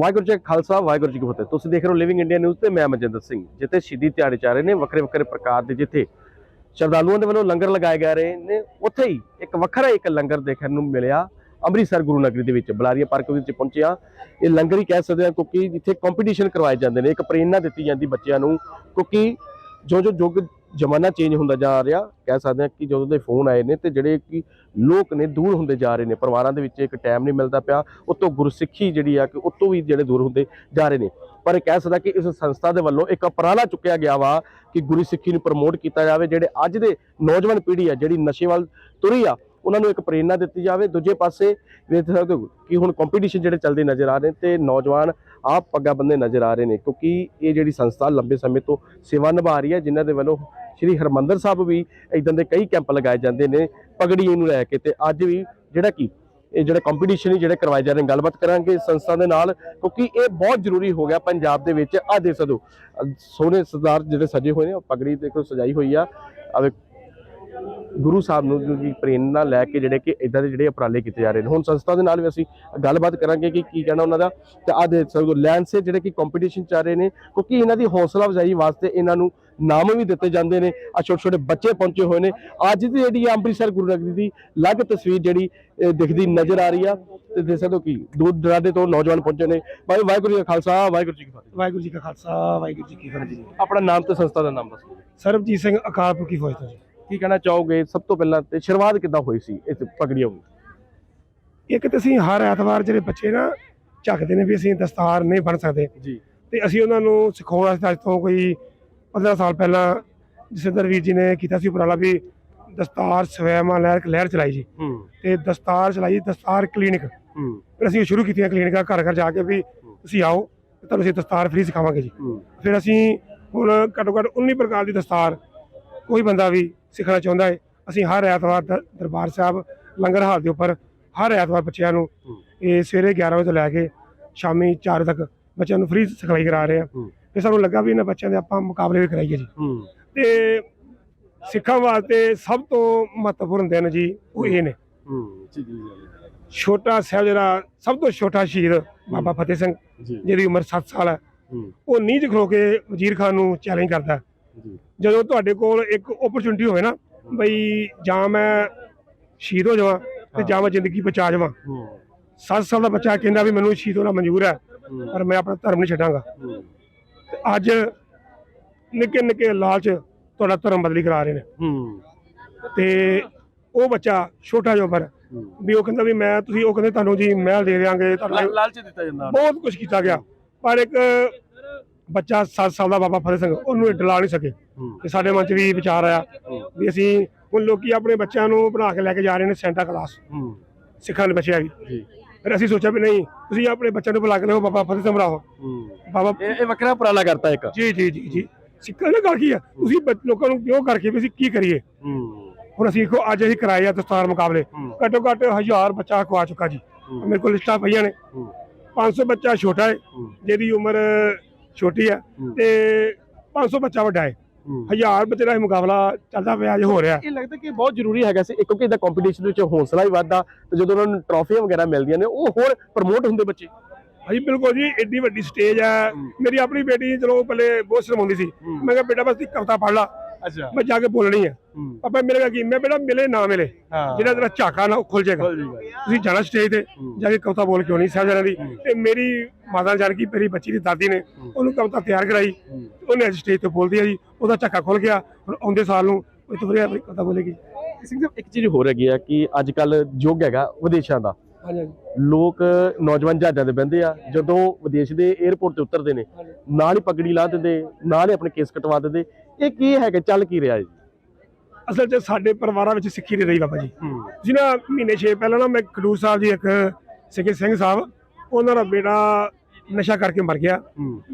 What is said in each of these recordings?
ਵਾਹਿਗੁਰੂ ਜੀ ਖਾਲਸਾ, ਵਾਹਿਗੁਰੂ ਜੀ ਕੀ ਫਤਿਹ। ਤੁਸੀਂ ਦੇਖ ਰਹੇ ਹੋ ਲਿਵਿੰਗ ਇੰਡੀਆ ਨਿਊਜ਼ ਤੇ ਮੈਂ ਮਨਜਿੰਦਰ ਸਿੰਘ, ਜਿੱਥੇ ਸ਼ਹੀਦੀ ਦਿਹਾੜੇ ਚੱਲ ਰਹੇ ਨੇ ਵੱਖਰੇ ਵੱਖਰੇ ਪ੍ਰਕਾਰ ਦੇ, ਜਿੱਥੇ ਸ਼ਰਧਾਲੂਆਂ ਦੇ ਵੱਲੋਂ ਲੰਗਰ ਲਗਾਏ ਜਾ ਰਹੇ ਨੇ। ਉੱਥੇ ਹੀ ਇੱਕ ਵੱਖਰਾ ਇੱਕ ਲੰਗਰ ਦੇਖਣ ਨੂੰ ਮਿਲਿਆ। ਅੰਮ੍ਰਿਤਸਰ ਗੁਰੂ ਨਗਰੀ ਦੇ ਵਿੱਚ ਬਲਾਰੀਆ ਪਾਰਕ ਵਿੱਚ ਪਹੁੰਚਿਆ। ਇਹ ਲੰਗਰ ਹੀ ਕਹਿ ਸਕਦੇ ਹਾਂ ਕਿਉਂਕਿ ਜਿੱਥੇ ਕੰਪੀਟੀਸ਼ਨ ਕਰਵਾਏ ਜਾਂਦੇ ਨੇ, ਇੱਕ ਪ੍ਰੇਰਨਾ ਦਿੱਤੀ ਜਾਂਦੀ ਬੱਚਿਆਂ ਨੂੰ ਕਿਉਂਕਿ ਜੋ ਜੋ ਯੁੱਗ ਜ਼ਮਾਨਾ ਚੇਂਜ ਹੁੰਦਾ ਜਾ ਰਿਹਾ, ਕਹਿ ਸਕਦੇ ਹਾਂ ਕਿ ਜਦੋਂ ਦੇ ਫੋਨ ਆਏ ਨੇ ਤੇ ਜਿਹੜੇ ਕਿ ਲੋਕ ਨੇ ਦੂਰ ਹੁੰਦੇ ਜਾ ਰਹੇ ਨੇ, ਪਰਿਵਾਰਾਂ ਦੇ ਵਿੱਚ ਇੱਕ ਟਾਈਮ ਨਹੀਂ ਮਿਲਦਾ ਪਿਆ, ਉਤੋਂ ਗੁਰਸਿੱਖੀ ਜਿਹੜੀ ਆ ਕਿ ਉਤੋਂ ਵੀ ਜਿਹੜੇ ਦੂਰ ਹੁੰਦੇ ਜਾ ਰਹੇ ਨੇ। ਪਰ ਇਹ ਕਹਿ ਸਕਦਾ ਕਿ ਇਸ ਸੰਸਥਾ ਦੇ ਵੱਲੋਂ ਇੱਕ ਉਪਰਾਲਾ ਚੁੱਕਿਆ ਗਿਆ ਵਾ ਕਿ ਗੁਰਸਿੱਖੀ ਨੂੰ ਪ੍ਰਮੋਟ ਕੀਤਾ ਜਾਵੇ, ਜਿਹੜੇ ਅੱਜ ਦੇ ਨੌਜਵਾਨ ਪੀੜ੍ਹੀ ਆ, ਜਿਹੜੀ ਨਸ਼ੇ ਵੱਲ ਤੁਰੀ ਆ, ਉਹਨਾਂ ਨੂੰ ਇੱਕ ਪ੍ਰੇਰਨਾ ਦਿੱਤੀ ਜਾਵੇ। ਦੂਜੇ ਪਾਸੇ ਵੇਖ ਸਕਦੇ ਹੋ ਕਿ ਹੁਣ ਕੰਪੀਟੀਸ਼ਨ ਜਿਹੜੇ ਚੱਲਦੇ ਨਜ਼ਰ ਆ ਰਹੇ ਨੇ ਤੇ ਨੌਜਵਾਨ ਆਪ ਪੱਗਾ ਬੰਦੇ ਨਜ਼ਰ ਆ ਰਹੇ ਨੇ, ਕਿਉਂਕਿ ਇਹ ਜਿਹੜੀ ਸੰਸਥਾ ਲੰਬੇ ਸਮੇਂ ਤੋਂ ਸੇਵਾ ਨਿਭਾ ਰਹੀ ਹੈ, ਜਿਨ੍ਹਾਂ ਦੇ ਵੱਲੋਂ ਸ੍ਰੀ ਹਰਮੰਦਰ ਸਾਹਿਬ ਵੀ ਇਦਾਂ ਦੇ ਕਈ ਕੈਂਪ ਲਗਾਏ ਜਾਂਦੇ ਨੇ ਪਗੜੀ ਨੂੰ ਲੈ ਕੇ ਤੇ ਅੱਜ ਵੀ ਜਿਹੜਾ ਕਿ, ਇਹ ਜਿਹੜੇ ਕੰਪੀਟੀਸ਼ਨ ਜਿਹੜੇ ਕਰਵਾਏ ਜਾ ਰਹੇ ਨੇ, ਗੱਲਬਾਤ ਕਰਾਂਗੇ ਸੰਸਥਾ ਦੇ ਨਾਲ, ਕਿਉਂਕਿ ਇਹ ਬਹੁਤ ਜ਼ਰੂਰੀ ਹੋ ਗਿਆ ਪੰਜਾਬ ਦੇ ਵਿੱਚ। ਆ ਦੇਖ ਸਕਦੇ ਸੋਹਣੇ ਸਰਦਾਰ ਜਿਹੜੇ ਸਜੇ ਹੋਏ ਨੇ, ਉਹ ਪਗੜੀ ਦੇਖੋ ਸਜਾਈ ਹੋਈ ਆ। ਆ ਗੁਰੂ ਸਾਹਿਬ ਨੂੰ ਦੀ ਪ੍ਰੇਰਨਾ ਲੈ ਕੇ ਜਿਹੜੇ ਕਿ ਇਦਾਂ ਦੇ ਜਿਹੜੇ ਉਪਰਾਲੇ ਕੀਤੇ ਜਾ ਰਹੇ ਨੇ। ਹੁਣ ਸੰਸਥਾ ਦੇ ਨਾਲ ਵੀ ਅਸੀਂ ਗੱਲਬਾਤ ਕਰਾਂਗੇ ਕਿ ਕੀ ਕਹਿਣਾ ਉਹਨਾਂ ਦਾ। ਤੇ ਆ ਦੇਖ ਸਕਦੇ ਲੈਂਡ ਸੇ ਜਿਹੜੇ ਕਿ ਕੰਪੀਟੀਸ਼ਨ ਚੱਲ ਰਹੇ ਨੇ ਕਿਉਂਕਿ ਇਹਨਾਂ ਦੀ ਹੌਸਲਾ ਅਫਜ਼ਾਈ ਵਾਸਤੇ ਇਹਨਾਂ ਨੂੰ ਨਾਮ ਵੀ ਦਿੱਤੇ ਜਾਂਦੇ ਨੇ। ਆ ਛੋਟੇ ਛੋਟੇ ਬੱਚੇ ਪਹੁੰਚੇ ਹੋਏ ਨੇ। ਅੱਜ ਦੀ ਜਿਹੜੀ ਅੰਮ੍ਰਿਤਸਰ ਗੁਰੂ ਨਗਰੀ ਦੀ ਅਲੱਗ ਤਸਵੀਰ ਜਿਹੜੀ ਦਿਖਦੀ ਨਜ਼ਰ ਆ ਰਹੀ ਆ। ਤੇ ਦੇਖ ਸਕਦੇ ਹੋ ਕਿ ਦੂਰ ਦਰਾਡੇ ਤੋਂ ਨੌਜਵਾਨ ਪਹੁੰਚੇ ਨੇ। ਭਾਈ ਵਾਹਿਗੁਰੂ ਜੀ ਕਾ ਖਾਲਸਾ ਵਾਹਿਗੁਰੂ ਜੀ ਕੀ ਫਤਿਹ। ਵਾਹਿਗੁਰੂ ਜੀ ਕਾ ਖਾਲਸਾ ਵਾਹਿਗੁਰੂ ਜੀ ਕੀ ਫਤਿਹ। ਆਪਣਾ ਨਾਮ ਤੇ ਸੰਸਥਾ ਦਾ ਨਾਮ ਦੱਸੋ। ਸਰਬਜੀਤ ਸਿੰਘ ਅਕਾਲ ਪੁਰਖੀ ਫੌਜ ਤੋਂ ਕੀ ਕਹਿਣਾ ਚਾਹੋਗੇ? ਸਭ ਤੋਂ ਪਹਿਲਾਂ ਤੇ ਸ਼ੁਰੂਆਤ ਕਿੱਦਾਂ ਹੋਈ ਸੀ ਇਸ ਪਗੜੀਆਂ ਦੀ? ਇੱਕ ਤੇ ਅਸੀਂ ਹਰ ਐਤਵਾਰ ਜਿਹੜੇ ਬੱਚੇ ਨਾ ਝੱਕਦੇ ਨੇ ਵੀ ਅਸੀਂ ਦਸਤਾਰ ਨਹੀਂ ਬਣ ਸਕਦੇ। ਜੀ। ਤੇ ਅਸੀਂ ਉਹਨਾਂ ਨੂੰ ਸਿਖਾਉਣ ਵਾਸਤੇ ਅੱਜ ਤੋਂ ਕੋਈ 15 ਸਾਲ ਪਹਿਲਾਂ ਜਸਿੰਦਰ ਵੀਰ ਜੀ ਨੇ ਕੀਤਾ ਸੀ ਉਪਰਾਲਾ ਵੀ ਦਸਤਾਰ ਸਵੈਮਾ ਲਹਿਰ ਲਹਿਰ ਚਲਾਈ ਜੀ ਤੇ ਦਸਤਾਰ ਚਲਾਈ ਦਸਤਾਰ ਕਲੀਨਿਕ। ਫਿਰ ਅਸੀਂ ਸ਼ੁਰੂ ਕੀਤੀਆਂ ਕਲੀਨਿਕਾਂ ਘਰ ਘਰ ਜਾ ਕੇ ਵੀ ਤੁਸੀਂ ਆਓ ਤੁਹਾਨੂੰ ਅਸੀਂ ਦਸਤਾਰ ਫ੍ਰੀ ਸਿਖਾਵਾਂਗੇ ਜੀ। ਫਿਰ ਅਸੀਂ ਹੁਣ ਘੱਟੋ ਘੱਟ 19 ਪ੍ਰਕਾਰ ਦੀ ਦਸਤਾਰ ਕੋਈ ਬੰਦਾ ਵੀ ਸਿੱਖਣਾ ਚਾਹੁੰਦਾ ਹੈ। ਅਸੀਂ ਹਰ ਐਤਵਾਰ ਦਰਬਾਰ ਸਾਹਿਬ ਲੰਗਰ ਹਾਲ ਦੇ ਉੱਪਰ ਹਰ ਐਤਵਾਰ ਬੱਚਿਆਂ ਨੂੰ। ਇਹ ਸਵੇਰੇ 11 ਵਜੇ ਤੋਂ ਲੈ ਕੇ ਸ਼ਾਮੀ 4 ਤੱਕ ਬੱਚਿਆਂ ਨੂੰ ਫ੍ਰੀ ਸਿਖਲਾਈ ਕਰਾ ਰਹੇ ਹੂੰ। ਫਿਰ ਸਾਨੂੰ ਲੱਗਾ ਵੀ ਇਹਨਾਂ ਬੱਚਿਆਂ ਦੇ ਆਪਾਂ ਮੁਕਾਬਲੇ ਵੀ ਕਰਾਈਏ ਜੀ। ਹੂੰ। ਤੇ ਸਿੱਖਾਂ ਵਾਸਤੇ ਸਭ ਤੋਂ ਮਹੱਤਵਪੂਰਨ ਦਿਨ ਜੀ ਉਹ ਇਹ ਨੇ। ਹੂੰ। ਜੀ ਜੀ ਛੋਟਾ ਸਾਹਿਬ ਜਿਹੜਾ ਸਭ ਤੋਂ ਛੋਟਾ ਸ਼ਹੀਦ ਬਾਬਾ ਫਤਿਹ ਸਿੰਘ ਜੀ। ਜਿਹਦੀ ਉਮਰ 7 ਸਾਲ ਹੈ। ਹੂੰ। ਉਹ ਨੀਂਹ 'ਚ ਖਲੋ ਕੇ ਵਜ਼ੀਰ ਖਾਨ ਨੂੰ ਚੈਲੰਜ ਕਰਦਾ ਜਦੋਂ ਤੁਹਾਡੇ ਕੋਲ ਇੱਕ ਓਪਰਚੁਨਿਟੀ ਹੋਵੇ ਨਾ ਬਈ ਜਾਂ ਮੈਂ ਸ਼ਹੀਦ ਹੋ ਜਾਵਾਂ ਤੇ ਜਾਂ ਮੈਂ ਜ਼ਿੰਦਗੀ ਬਚਾ ਜਾਵਾਂ। ਹੂੰ। 7 ਸਾਲ ਦਾ ਬੱਚਾ ਕਹਿੰਦਾ ਵੀ ਮੈਨੂੰ ਸ਼ਹੀਦ ਹੋਣਾ ਮਨਜ਼ੂਰ ਹੈ ਪਰ ਮੈਂ ਆਪਣਾ ਧਰਮ ਨਹੀਂ ਛੱਡਾਂਗਾ। ਤੇ ਅੱਜ ਨਿੱਕੇ ਨਿੱਕੇ ਲਾਲਚ ਤੁਹਾਡਾ ਧਰਮ ਬਦਲੀ ਕਰਾ ਰਹੇ ਨੇ। ਤੇ ਉਹ ਬੱਚਾ ਛੋਟਾ ਜਿਹਾ ਉਮਰ ਵੀ ਉਹ ਕਹਿੰਦਾ ਵੀ ਮੈਂ ਤੁਸੀਂ ਉਹ ਕਹਿੰਦੇ ਤੁਹਾਨੂੰ ਜੀ ਮਹਿਲ ਦੇ ਦੇਵਾਂਗੇ ਤੁਹਾਨੂੰ ਲਾਲਚ ਦਿੱਤਾ ਜਾਂਦਾ। ਬਹੁਤ ਕੁਝ ਕੀਤਾ ਗਿਆ। ਪਰ ਇੱਕ ਬੱਚਾ 7 ਸਾਲ ਦਾ ਬਾਬਾ ਫਤਿਹ ਸਿੰਘ ਉਹਨੂੰ ਇਹ ਡਲਾ ਨਹੀਂ ਸਕੇ। ਤੇ ਸਾਡੇ ਮਨ 'ਚ ਵੀ ਵਿਚਾਰ ਆਇਆ ਵੀ ਅਸੀਂ ਹੁਣ ਲੋਕੀ ਆਪਣੇ ਬੱਚਿਆਂ ਨੂੰ ਬਣਾ ਕੇ ਲੈ ਕੇ ਜਾ ਰਹੇ ਨੇ ਸੈਂਟਾ ਕਲਾਸ ਸਿੱਖਾਂ ਦੇ ਬੱਚੇ ਆ ਵੀ ਫਿਰ ਅਸੀਂ ਸੋਚਿਆ ਵੀ ਨਹੀਂ ਤੁਸੀਂ ਆਪਣੇ ਬੱਚਿਆਂ ਨੂੰ ਬੁਲਾ ਕੇ ਲਿਆਓ ਬਾਬਾ ਫਤਿਹ ਸਿੰਘ ਬਣਾਓ। ਬਾਬਾ ਇਹ ਵੱਖਰਾ ਉਪਰਾਲਾ ਕਰਤਾ ਇੱਕ। ਜੀ ਜੀ ਜੀ ਜੀ। ਸਿੱਖਾਂ ਦੀ ਗੱਲ ਕੀ ਆ। ਤੁਸੀਂ ਲੋਕਾਂ ਨੂੰ ਕਿਉਂ ਕਰਕੇ ਵੀ ਅਸੀਂ ਕੀ ਕਰੀਏ? ਹੁਣ ਅਸੀਂ ਦੇਖੋ ਅੱਜ ਅਸੀਂ ਕਰਾਏ ਆ ਦਸਤਾਰ ਮੁਕਾਬਲੇ। ਘੱਟੋ ਘੱਟ ਹਜ਼ਾਰ ਬੱਚਾ ਖਵਾ ਚੁੱਕਾ ਜੀ। ਮੇਰੇ ਕੋਲ ਲਿਸਟਾਂ ਪਈਆਂ ਨੇ। ਹੂੰ। 500 ਬੱਚਾ ਛੋਟਾ ਹੂੰ। ਜਿਹਦੀ ਉਮਰ ਛੋਟੀ ਹੈ ਹੂੰ। ਤੇ 500 ਬੱਚਾ ਵੱਡਾ ਹੈ ਹੂੰ। ਹਜ਼ਾਰ ਬੱਚੇ ਦਾ ਇਹ ਮੁਕਾਬਲਾ ਚੱਲਦਾ ਪਿਆ ਅੱਜ ਹੋ ਰਿਹਾ। ਇਹ ਲੱਗਦਾ ਕਿ ਬਹੁਤ ਜ਼ਰੂਰੀ ਹੈਗਾ ਸੀ ਕਿਉਂਕਿ ਇਹਦਾ ਕੰਪੀਟੀਸ਼ਨ ਵਿੱਚ ਹੌਸਲਾ ਵੀ ਵੱਧਦਾ ਤੇ ਜਦੋਂ ਉਹਨਾਂ ਨੂੰ ਟਰਾਫੀਆਂ ਵਗੈਰਾ ਮਿਲਦੀਆਂ ਨੇ ਉਹ ਹੋਰ ਪ੍ਰਮੋਟ ਹੁੰਦੇ ਬੱਚੇ। ਹਾਂਜੀ ਬਿਲਕੁਲ ਜੀ ਏਡੀ ਵੱਡੀ ਸਟੇਜ ਹੈ ਹੂੰ। ਮੇਰੀ ਆਪਣੀ ਬੇਟੀ ਚਲੋ ਪਹਿਲੇ ਬਹੁਤ ਸ਼ਰਮਾਉਂਦੀ ਸੀ। ਹੂੰ। ਮੈਂ ਕਿਹਾ ਬੇਟਾ ਬਸ ਇੱਕ ਕਵਿਤਾ ਪੜ੍ਹ ਲਾ। ਅੱਛਾ। ਮੈਂ ਜਾ ਕੇ ਬੋਲਣੀ ਹੂੰ। ਪਾਪਾ ਮਿਲੇਗਾ ਕੀ ਮੈਂ ਬੇਟਾ ਮਿਲੇ ਨਾ ਮਿਲੇ ਜਿਹੜਾ ਤੇਰਾ ਝਾਕਾ ਨਾ ਖੁੱਲ ਜਾਏਗਾ। ਤੁਸੀਂ ਜਾਣਾ ਸਟੇਜ ਤੇ। ਜਾ ਕੇ ਕਵਿਤਾ ਬੋਲ ਕੇ ਆਉਣੀ ਸਾਹਿਬਜ਼ਾਦਿਆਂ ਦੀ। ਤੇ ਮੇਰੀ ਮਾਤਾ ਜਾਨਕੀ ਮੇਰੀ ਬੱਚੀ ਦੀ ਦਾਦੀ ਨੇ। ਉਹਨੂੰ ਕਵਿਤਾ ਤਿਆਰ ਕਰਾਈ। ਉਹਨੇ ਅੱਜ ਸਟੇਜ ਤੇ ਬੋਲਦੀ ਹੈ ਜੀ। ਉਹਦਾ ਝਾਕਾ ਖੁੱਲ ਗਿਆ। ਹੁਣ ਆਉਂਦੇ ਸਾਲ ਨੂੰ ਉਹ ਤੋਂ ਵਧੀਆ ਆਪਣੀ ਕਵਿਤਾ ਬੋਲੇਗੀ। ਸਿੰਘ ਸਾਹਿਬ ਇੱਕ ਚੀਜ਼ ਹੋਰ ਹੈਗੀ ਆ ਕਿ ਅੱਜ ਕੱਲ ਯੁੱਗ ਹੈਗਾ ਵਿਦੇਸ਼ਾਂ ਦਾ। ਲੋਕ ਨੌਜਵਾਨ ਜਹਾਜ਼ਾਂ ਤੇ ਬਹਿੰਦੇ ਆ। ਜਦੋਂ ਵਿਦੇਸ਼ ਦੇ 에ਅਰਪੋਰਟ ਤੇ ਉਤਰਦੇ ਨੇ ਨਾਲ ਹੀ ਪਗੜੀ ਲਾ ਦਿੰਦੇ ਨਾਲ ਹੀ ਆਪਣੇ ਕੇਸ ਕਟਵਾ ਦਿੰਦੇ। ਇਹ ਕੀ ਹੈਗਾ ਚੱਲ ਕੀ ਰਿਹਾ ਜੀ? ਅਸਲ 'ਚ ਸਾਡੇ ਪਰਿਵਾਰਾਂ ਵਿੱਚ ਸਿੱਖੀ ਨਹੀਂ ਰਹੀ ਬਾਬਾ ਜੀ। ਹੂੰ। ਜੀ ਨਾ ਮਹੀਨੇ ਛੇ ਪਹਿਲਾਂ ਨਾ ਮੈਂ ਖਡੂਰ ਸਾਹਿਬ ਜੀ ਇੱਕ ਸਿੱਕੇ ਸਿੰਘ ਸਾਹਿਬ ਉਹਨਾਂ ਦਾ ਬੇਟਾ ਨਸ਼ਾ ਕਰਕੇ ਮਰ ਗਿਆ।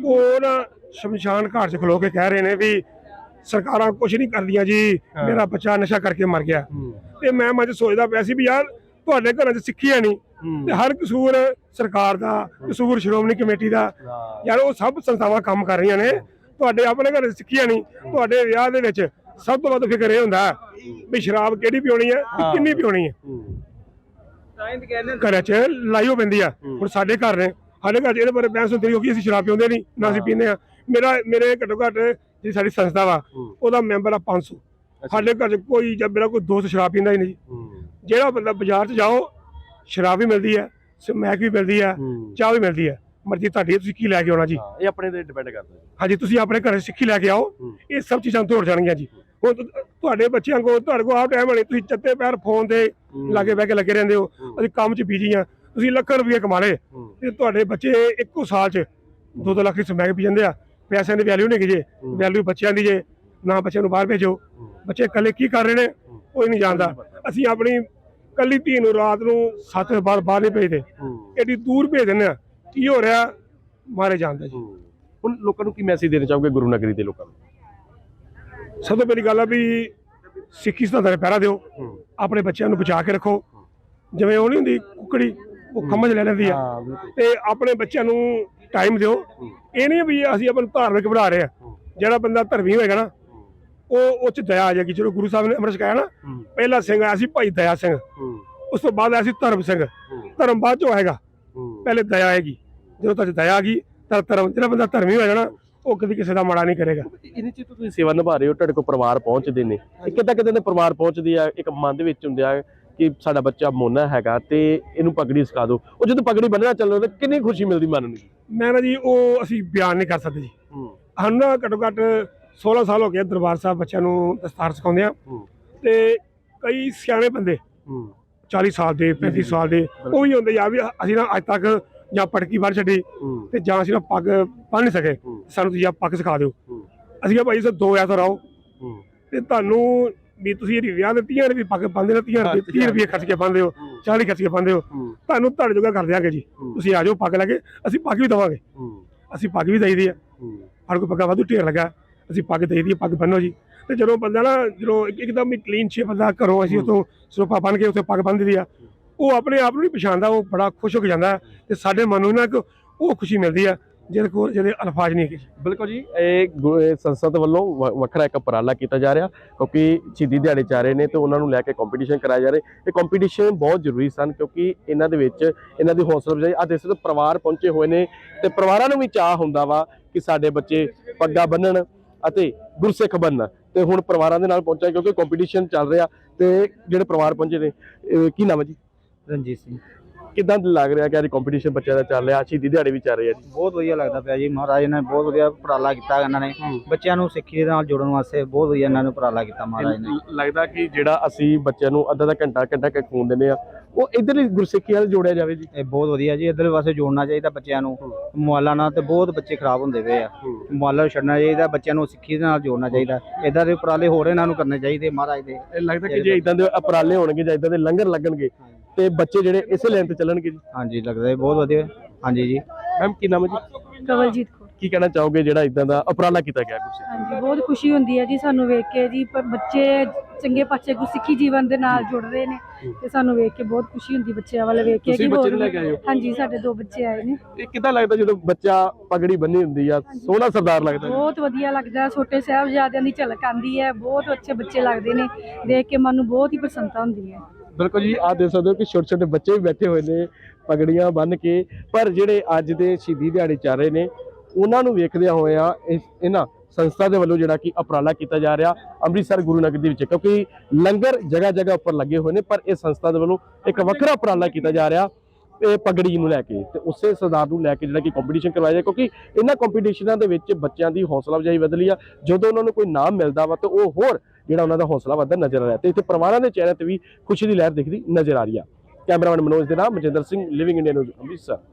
ਉਹ ਨਾ ਸ਼ਮਸ਼ਾਨ ਘਾਟ 'ਚ ਖਲੋ ਕੇ ਕਹਿ ਰਹੇ ਨੇ ਵੀ ਸਰਕਾਰਾਂ ਕੁਝ ਨਹੀਂ ਕਰਦੀਆਂ ਜੀ। ਮੇਰਾ ਬੱਚਾ ਨਸ਼ਾ ਕਰਕੇ ਮਰ ਗਿਆ। ਤੇ ਮੈਂ ਮੱਝ ਸੋਚਦਾ ਪਿਆ ਸੀ ਵੀ ਯਾਰ ਤੁਹਾਡੇ ਘਰਾਂ 'ਚ ਸਿੱਖੀ ਹੈ ਨਹੀਂ। ਤੇ ਹਰ ਕਸੂਰ ਸਰਕਾਰ ਦਾ ਕਸੂਰ ਸ਼੍ਰੋਮਣੀ ਕਮੇਟੀ ਦਾ। ਯਾਰ ਉਹ ਸਭ ਸੰਸਥਾਵਾਂ ਕੰਮ ਕਰ ਰਹੀਆਂ ਨੇ। ਤੁਹਾਡੇ ਆਪਣੇ ਘਰ 'ਚ ਸਿੱਖੀ ਹੈ ਨਹੀਂ ਤੁਹਾਡੇ ਵਿਆਹ ਦੇ ਵਿੱਚ ਸਭ ਤੋਂ ਵੱਧ ਫਿਕਰ ਇਹ ਹੁੰਦਾ ਵੀ ਸ਼ਰਾਬ ਕਿਹੜੀ ਪੀਉਣੀ ਹੈ ਤੇ ਹਾਂ। ਕਿੰਨੀ ਪੀਉਣੀ ਹੈ। ਹੂੰ। ਘਰਾਂ 'ਚ ਲਾਈਓ ਪੈਂਦੀ ਆ। ਹੂੰ। ਹੁਣ ਸਾਡੇ ਘਰ ਨੇ ਸਾਡੇ ਘਰ ਇਹਦੇ ਬਾਰੇ ਬਹਿਸ ਹੁੰਦੀ ਕਿਉਂਕਿ ਅਸੀਂ ਸ਼ਰਾਬ ਪੀਂਦੇ ਨਹੀਂ ਨਾ ਅਸੀਂ ਹਾਂ। ਪੀਂਦੇ ਆ ਮੇਰਾ ਮੇਰੇ ਘੱਟੋ ਘੱਟ ਜਿਹੜੀ ਸਾਡੀ ਸੰਸਥਾ ਵਾ ਹੂੰ। ਉਹਦਾ ਮੈਂਬਰ ਆ 500 ਸਾਡੇ ਘਰ 'ਚ ਕੋਈ ਜਾਂ ਮੇਰਾ ਕੋਈ ਦੋਸਤ ਸ਼ਰਾਬ ਪੀਂਦਾ ਹੀ ਨਹੀਂ। ਹੂੰ। ਜਿਹੜਾ ਬੰਦਾ ਬਾਜ਼ਾਰ 'ਚ ਜਾਓ ਸ਼ਰਾਬ ਵੀ ਮਿਲਦੀ ਹੈ ਸਮੈਕ ਵੀ ਮਿਲਦੀ ਹੈ ਹੂੰ। ਚਾਹ ਵੀ ਮਿਲਦੀ ਹੈ। ਮਰਜ਼ੀ ਤੁਹਾਡੀ ਹੈ, ਤੁਸੀਂ ਕੀ ਲੈ ਕੇ ਆਉਣਾ ਜੀ? ਹਾਂ, ਇਹ ਆਪਣੇ ਤੇ ਡਿਪੈਂਡ ਕਰਦਾ ਜੀ। ਹਾਂਜੀ ਤੁਸੀਂ ਆਪਣੇ ਘਰੇ ਸਿੱਖੀ ਲੈ ਕੇ ਆਓ। ਹੂੰ। ਇਹ ਸਭ ਚੀਜ਼ਾਂ ਤੋੜ ਜਾਣਗੀਆਂ ਜੀ। ਹੁਣ ਤੁ- ਤੁਹਾਡੇ ਬੱਚਿਆਂ ਕੋਲ ਤੁਹਾਡੇ ਕੋਲ ਆਹ ਟਾਈਮ ਵਾਲੇ ਤੁਸੀਂ ਚੱਤੇ ਪੈਰ ਫੋਨ ਤੇ ਲਾਗੇ ਬਹਿ ਕੇ ਲੱਗੇ ਰਹਿੰਦੇ ਹੋ। ਹੂੰ। ਅਸੀਂ ਕੰਮ 'ਚ ਬੀਜੀ ਆ ਤੁਸੀਂ ਲੱਖਾਂ ਰੁਪਏ ਕਮਾ ਲਏ। ਹੂੰ। ਤੇ ਤੁਹਾਡੇ ਬੱਚੇ ਇੱਕੋ ਸਾਲ 'ਚ 2-2 ਲੱਖ ਦੀ ਸਮੈਕ ਪੀ ਜਾਂਦੇ ਆ। ਪੈਸਿਆਂ ਦੀ ਵੈਲਿਊ ਨਹੀਂ ਜੇ। ਹੂੰ। ਵੈਲਿਊ ਬੱਚਿਆਂ ਦੀ ਜੇ ਨਾ ਬੱਚਿਆਂ ਨੂੰ ਬਾਹਰ ਭੇਜੋ। ਹੂੰ। ਬੱਚੇ ਇਕੱਲੇ ਕੀ ਕਰ ਰਹੇ ਨੇ? ਕੋਈ ਨਹੀਂ ਜਾਣਦਾ। ਅਸੀਂ ਆਪਣੀ ਕੱਲੀ ਧੀ ਨੂੰ ਰਾਤ ਨੂੰ 7 ਵਜੇ ਬਾਹਰ ਬਾਹਰ ਨਹੀਂ ਭੇਜਦੇ। ਹੂੰ। ਐਡੀ ਦੂਰ ਭੇਜ ਦਿੰਦੇ ਆ। ਕੀ ਹੋ ਰਿਹਾ ਮਾਰੇ ਜਾਣਦਾ ਜੀ। ਹੁਣ ਲੋਕਾਂ ਨੂੰ ਕੀ ਮੈਸੇਜ ਦੇਣਾ ਚਾਹੋਗੇ ਗੁਰੂ ਨਗਰੀ ਦੇ ਲੋਕਾਂ ਨੂੰ? ਸਭ ਤੋਂ ਪਹਿਲੀ ਗੱਲ ਆ ਵੀ ਸਿੱਖੀ ਸਿਧਾਂਤਾਂ ਦਾ ਪਹਿਰਾ ਦਿਓ। ਆਪਣੇ ਬੱਚਿਆਂ ਨੂੰ ਬਚਾ ਕੇ ਰੱਖੋ। ਜਿਵੇਂ ਉਹ ਨਹੀਂ ਹੁੰਦੀ ਕੁਕੜੀ ਉਹ ਖੰਮਝ ਲੈ ਲੈਂਦੀ ਆ। ਤੇ ਆਪਣੇ ਬੱਚਿਆਂ ਨੂੰ ਟਾਈਮ ਦਿਓ। ਇਹ ਨਹੀਂ ਵੀ ਅਸੀਂ ਆਪਾਂ ਨੂੰ ਧਾਰਮਿਕ ਬਣਾ ਰਹੇ ਆ। ਜਿਹੜਾ ਬੰਦਾ ਧਰਮੀ ਹੋਏਗਾ ਨਾ ਉਹ ਉਹ ਚ ਦਇਆ ਆ ਜਾਏਗੀ। ਜਦੋਂ ਗੁਰੂ ਸਾਹਿਬ ਨੇ ਅੰਮ੍ਰਿਤ ਛਕਾਇਆ ਨਾ ਪਹਿਲਾ ਸਿੰਘ ਆਇਆ ਸੀ ਭਾਈ ਦਇਆ ਸਿੰਘ। ਉਸ ਤੋਂ ਬਾਅਦ ਆਇਆ ਸੀ ਧਰਮ ਸਿੰਘ। ਧਰਮ ਬਾਅਦ ਚੋਂ ਆਏਗਾ। ਪਹਿਲੇ ਦਇਆ ਆਏਗੀ। ਜਦੋਂ ਤੱਕ ਦਇਆ ਆ ਗਈ ਤਾਂ ਧਰਮ ਜਿਹੜਾ ਬੰਦਾ ਧਰਮੀ ਹੋਏਗਾ ਨਾ ਉਹ ਕਦੀ ਕਿਸੇ ਦਾ ਮਾੜਾ ਨਹੀਂ ਕਰੇਗਾ। ਇਹਨੇ ਚ ਤੁਸੀਂ ਸੇਵਾ ਨਿਭਾ ਰਹੇ ਹੋ ਤੁਹਾਡੇ ਕੋਲ ਪਰਿਵਾਰ ਪਹੁੰਚਦੇ ਨੇ। ਇਹ ਕਿੱਦਾਂ ਕਿੱਦਾਂ ਦੇ ਪਰਿਵਾਰ ਪਹੁੰਚਦੇ ਆ? ਇੱਕ ਮਨ ਦੇ ਵਿੱਚ ਹੁੰਦੇ ਆ ਕਿ ਸਾਡਾ ਬੱਚਾ ਮੋਨਾ ਹੈਗਾ ਤੇ ਇਹਨੂੰ ਪਗੜੀ ਸਿਖਾ ਦਿਓ। ਉਹ ਜਦੋਂ ਪਗੜੀ ਬੰਨਣਾ ਚੱਲੋ ਤਾਂ ਕਿੰਨੀ ਖੁਸ਼ੀ ਮਿਲਦੀ ਮਨ ਨੂੰ? ਮੈਂ ਨਾ ਜੀ ਉਹ ਅਸੀਂ ਬਿਆਨ ਨਹੀਂ ਕਰ ਸਕਦੇ ਜੀ। ਹੂੰ। ਸਾਨੂੰ ਨਾ ਘੱਟੋ ਘੱਟ 16 ਸਾਲ ਹੋ ਗਏ ਦਰਬਾਰ ਸਾਹਿਬ ਬੱਚਿਆਂ ਨੂੰ ਦਸਤਾਰ ਸਿਖਾਉਂਦੇ ਆ ਹੂੰ। ਤੇ ਕਈ ਸਿਆਣੇ ਬੰਦੇ ਹੂੰ। 40 ਸਾਲ ਦੇ 35 ਸਾਲ ਦੇ ਉਹ ਵੀ ਹੁੰਦੇ ਯਾਰ ਵੀ ਅਸੀਂ ਨਾ ਅੱਜ ਤੱਕ ਜਾਂ ਪਟਕੀ ਬੰਨ ਛੱਡੀ ਤੇ ਜਾਂ ਅਸੀਂ ਨਾ ਪੱਗ ਬੰਨ ਨਹੀਂ ਸਕੇ। ਸਾਨੂੰ ਤੁਸੀਂ ਆ ਪੱਗ ਸਿਖਾ ਦਿਓ। ਅਸੀਂ ਕਿਹਾ ਭਾਈ ਸਰ ਦੋ ਐਤਵਾਰ ਆਓ ਹੂੰ। ਤੇ ਤੁਹਾਨੂੰ ਵੀ ਤੁਸੀਂ ਇਹਦੀ ਵਿਆਹ ਦੇ 30 ਰੁਪਏ ਪੱਗ ਬੰਨਦੇ ਹੋ 30 ਰੁਪਏ 30 ਰੁਪਏ ਖਰਚ ਕੇ ਬੰਨਦੇ ਹੋ 40 ਖਰਚ ਕੇ ਬੰਨਦੇ ਹੋ। ਤੁਹਾਨੂੰ ਤੁਹਾਡੇ ਜੋਗਾ ਕਰ ਦਿਆਂਗੇ ਜੀ। ਤੁਸੀਂ ਆ ਜਾਓ ਪੱਗ ਲੈ ਕੇ ਅਸੀਂ ਪੱਗ ਵੀ ਦਵਾਂਗੇ। ਅਸੀਂ ਪੱਗ ਵੀ ਦੇਈਦੀ ਆ। ਹੂੰ। ਸਾਡੇ ਕੋਲ ਪੱਗਾਂ ਵਾਧੂ ਢੇਰ ਲੱਗਾ। ਅਸੀਂ ਪੱਗ ਦੇਈਦੀ ਆ ਪੱਗ ਬੰਨੋ ਜੀ। ਤੇ ਜਦੋਂ ਬੰਦਾ ਨਾ ਜਦੋਂ ਇੱਕਦਮ ਹੀ ਕਲੀਨ ਸ਼ੇਪ ਬੰਦਾ ਘਰੋਂ ਅਸੀਂ ਉਤੋਂ ਸਰੋਪਾ ਬੰਨ ਕੇ ਉੱਥੇ ਪੱਗ ਬੰਨ ਦਿੱਤੀ ਆ, ਉਹ ਆਪਣੇ ਆਪ ਨੂੰ ਨਹੀਂ ਪਛਾਣਦਾ, ਉਹ ਬੜਾ ਖੁਸ਼ ਹੋ ਕੇ ਜਾਂਦਾ ਹੈ ਤੇ ਸਾਡੇ ਮਨ ਨੂੰ ਨਾ ਇੱਕ ਉਹ ਖੁਸ਼ੀ ਮਿਲਦੀ ਆ ਜਿਹਦੇ ਕੋਲ ਜਿਹਦੇ ਅਲਫਾਜ਼ ਨਹੀਂ ਹੈਗੇ। ਬਿਲਕੁਲ ਜੀ, ਇਹ ਗੁ- ਸੰਸਦ ਵੱਲੋਂ ਵ- ਵੱਖਰਾ ਇੱਕ ਉਪਰਾਲਾ ਕੀਤਾ ਜਾ ਰਿਹਾ ਕਿਉਂਕਿ ਸ਼ਹੀਦੀ ਦਿਹਾੜੇ ਚਾਹ ਰਹੇ ਨੇ ਤੇ ਉਹਨਾਂ ਨੂੰ ਲੈ ਕੇ ਕੰਪੀਟੀਸ਼ਨ ਕਰਾਇਆ ਜਾ ਰਿਹਾ। ਇਹ ਕੰਪੀਟੀਸ਼ਨ ਬਹੁਤ ਜ਼ਰੂਰੀ ਸਨ ਕਿਉਂਕਿ ਇਹਨਾਂ ਦੇ ਵਿੱਚ ਇਹਨਾਂ ਦੀ ਹੌਸਲਾ ਅਫਜ਼ਾਈ ਆ ਦੇਖ ਸਕਦੇ ਪਰਿਵਾਰ ਪਹੁੰਚੇ ਹੋਏ ਨੇ ਤੇ ਪਰਿਵਾਰਾਂ ਨੂੰ ਵੀ ਚਾਹ ਹੁੰਦਾ ਵਾ ਕਿ ਸਾਡੇ ਬੱਚੇ ਪੱਗਾ ਬੰਨਣ ਅਤੇ ਗੁਰਸਿੱਖ ਬਣਨ ਤੇ ਹੁਣ ਪਰਿਵਾਰਾਂ ਦੇ ਨਾਲ ਪਹੁੰਚਿਆ ਕਿਉਂਕਿ ਕੰਪੀਟੀਸ਼ਨ ਚੱਲ ਰਿਹਾ ਤੇ ਜਿਹੜੇ ਪਰਿਵਾਰ ਪਹੁੰਚੇ ਨੇ ਇਹ ਕੀ ਨਾਮ ਹੈ ਜੀ? ਰਣਜੀਤ ਸਿੰਘ। ਕਿਦਾਂ ਲੱਗ ਰਿਹਾ ਕਿ ਅੱਜ ਕੰਪੀਟੀਸ਼ਨ ਬੱਚਿਆਂ ਦਾ ਚੱਲ ਰਿਹਾ ਸ਼ਹੀਦੀ ਦਿਹਾੜੇ ਵੀ ਚੱਲ ਰਹੇ ਜੀ। ਬਹੁਤ ਵਧੀਆ ਲੱਗਦਾ ਪਿਆ ਜੀ ਮਹਾਰਾਜ ਨੇ ਬਹੁਤ ਵਧੀਆ ਉਪਰਾਲਾ ਕੀਤਾ ਇਹਨਾਂ ਨੇ। ਬੱਚਿਆਂ ਨੂੰ ਸਿੱਖੀ ਦੇ ਨਾਲ ਜੋੜਨ ਵਾਸਤੇ ਬਹੁਤ ਵਧੀਆ ਇਹਨਾਂ ਨੇ ਉਪਰਾਲਾ ਕੀਤਾ ਮਹਾਰਾਜ ਨੇ। ਲੱਗਦਾ ਕਿ ਜਿਹੜਾ ਅਸੀਂ ਬੱਚਿਆਂ ਨੂੰ ਅੱਧਾ ਦਾ ਘੰਟਾ ਘੰਟਾ ਕ ਖੂਨ ਦਿੰਦੇ ਆ ਉਹ ਇਧਰਲੀ ਗੁਰਸਿੱਖੀ ਵੱਲ ਜੋੜਿਆ ਜਾਵੇ ਜੀ। ਇਹ ਬਹੁਤ ਵਧੀਆ ਜੀ ਇਧਰਲੇ ਪਾਸੇ ਜੋੜਨਾ ਚਾਹੀਦਾ ਬੱਚਿਆਂ ਨੂੰ। ਮੋਬਾਈਲਾਂ ਨਾਲ ਤੇ ਬਹੁਤ ਬੱਚੇ ਖਰਾਬ ਹੁੰਦੇ ਪਏ ਆ। ਮੋਬਾਈਲਾਂ ਨੂੰ ਛੱਡਣਾ ਚਾਹੀਦਾ ਬੱਚਿਆਂ ਨੂੰ ਸਿੱਖੀ ਦੇ ਨਾਲ ਜੋੜਨਾ ਚਾਹੀਦਾ। ਇਦਾਂ ਦੇ ਉਪਰਾਲੇ ਹੋਰ ਇਹਨਾਂ ਨੂੰ ਕਰਨੇ ਚਾਹੀਦੇ ਮਹਾਰਾਜ ਦੇ। ਇਹ ਲੱਗਦਾ ਕਿ ਜੇ ਇਦਾਂ ਦੇ ਉਪਰਾਲੇ ਹੋਣਗੇ ਜਾਂ ਇਦਾਂ ਦੇ ਲੰਗਰ ਲੱਗਣਗੇ ਤੇ ਬੱਚੇ ਜਿਹੜੇ ਇਸੇ ਲਾਈਨ ਤੇ ਚੱਲਣਗੇ ਜੀ। ਹਾਂਜੀ ਲੱਗਦਾ ਜੀ ਬਹੁਤ ਵਧੀਆ। ਹਾਂਜੀ ਜੀ। ਮੈਮ ਕੀ ਨਾਮ ਹੈ ਜੀ? ਕਵਲਜੀਤ ਕੌਰ। ਕੀ ਕਹਿਣਾ ਚਾਹੋਗੇ ਜਿਹੜਾ ਇਦਾਂ ਦਾ ਉਪਰਾਲਾ ਕੀਤਾ ਗਿਆ ਗੁਰਸਿੱਖ ਹਾਂਜੀ ਬਹੁਤ ਖੁਸ਼ੀ ਹੁੰਦੀ ਹੈ ਜੀ ਸਾਨੂੰ ਵੇਖ ਕੇ ਜੀ ਪਰ ਬੱਚੇ ਚੰਗੇ ਪਾਸੇ ਗੁਰਸਿੱਖੀ ਜੀਵਨ ਦੇ ਨਾਲ ਜੁੜ ਰਹੇ ਨੇ ਤੇ ਸਾਨੂੰ ਵੇਖ ਕੇ ਬਹੁਤ ਖੁਸ਼ੀ ਹੁੰਦੀ ਬੱਚਿਆਂ ਵੱਲ ਵੇਖ ਕੇ ਤੁਸੀਂ ਕਿ ਬੱਚੇ ਨੂੰ ਲੈ ਕੇ ਆਏ ਹੋ? ਹਾਂਜੀ ਸਾਡੇ ਦੋ ਬੱਚੇ ਆਏ ਨੇ। ਇਹ ਕਿਦਾਂ ਲੱਗਦਾ ਜਦੋਂ ਬੱਚਾ ਪਗੜੀ ਬੰਨੀ ਹੁੰਦੀ ਆ? ਸੋਹਣਾ ਸਰਦਾਰ ਲੱਗਦਾ। ਜੀ ਬਹੁਤ ਵਧੀਆ ਲੱਗਦਾ। ਛੋਟੇ ਸਾਹਿਬਜ਼ਾਦਿਆਂ ਦੀ ਝਲਕ ਆਂਦੀ ਹੈ। ਬਹੁਤ ਅੱਛੇ ਬੱਚੇ ਲੱਗਦੇ ਨੇ। ਦੇਖ ਕੇ ਮਨ ਨੂੰ ਬਹੁਤ ਹੀ ਪ੍ਰਸੰਨਤਾ ਹੁੰਦੀ ਹੈ। ਬਿਲਕੁਲ ਜੀ ਆਹ ਦੇਖ ਸਕਦੇ ਹੋ ਕਿ ਛੋਟੇ ਛੋਟੇ ਬੱਚੇ ਵੀ ਬੈਠੇ ਹੋਏ ਨੇ ਪਗੜੀਆਂ ਬੰਨ ਕੇ। ਪਰ ਜਿਹੜੇ ਅੱਜ ਦੇ ਸ਼ਹੀਦੀ ਦਿਹਾੜੇ ਚੱਲ ਰਹੇ ਨੇ ਉਹਨਾਂ ਨੂੰ ਵੇਖਦਿਆਂ ਹੋਇਆਂ ਇਸ ਇਹਨਾਂ ਸੰਸਥਾ ਦੇ ਵੱਲੋਂ ਜਿਹੜਾ ਕਿ ਉਪਰਾਲਾ ਕੀਤਾ ਜਾ ਰਿਹਾ ਅੰਮ੍ਰਿਤਸਰ ਗੁਰੂ ਨਗਰ ਦੇ ਵਿੱਚ, ਕਿਉਂਕਿ ਲੰਗਰ ਜਗ੍ਹਾ ਜਗ੍ਹਾ ਉੱਪਰ ਲੱਗੇ ਹੋਏ ਨੇ, ਪਰ ਇਹ ਸੰਸਥਾ ਦੇ ਵੱਲੋਂ ਇੱਕ ਵੱਖਰਾ ਉਪਰਾਲਾ ਕੀਤਾ ਜਾ ਰਿਹਾ ਇਹ ਪਗੜੀ ਨੂੰ ਲੈ ਕੇ ਤੇ ਉਸੇ ਸਰਦਾਰ ਨੂੰ ਲੈ ਕੇ ਜਿਹੜਾ ਕਿ ਕੰਪੀਟੀਸ਼ਨ ਕਰਵਾਇਆ ਜਾ ਕਿਉਂਕਿ ਇਹਨਾਂ ਕੰਪੀਟੀਸ਼ਨਾਂ ਦੇ ਵਿੱਚ ਬੱਚਿਆਂ ਦੀ ਹੌਸਲਾ ਅਫਜ਼ਾਈ ਵਧਲੀ ਆ, ਜਦੋਂ ਉਹਨਾਂ ਨੂੰ ਕੋਈ ਨਾਮ ਮਿਲਦਾ ਵਾ ਤਾਂ ਉਹ ਹੋਰ ਜਿਹੜਾ ਉਹਨਾਂ ਦਾ ਹੌਸਲਾ ਵੱਧਦਾ ਨਜ਼ਰ ਆ ਰਿਹਾ ਤੇ ਇੱਥੇ ਪਰਿਵਾਰਾਂ ਦੇ ਚਿਹਰੇ ਤੇ ਵੀ ਖੁਸ਼ੀ ਦੀ ਲਹਿਰ ਦਿਖਦੀ ਨਜ਼ਰ ਆ ਰਹੀ ਆ। ਕੈਮਰਾਮੈਨ ਮਨੋਜ ਦੇ ਨਾਮ Majinder Singh living India news Amritsar.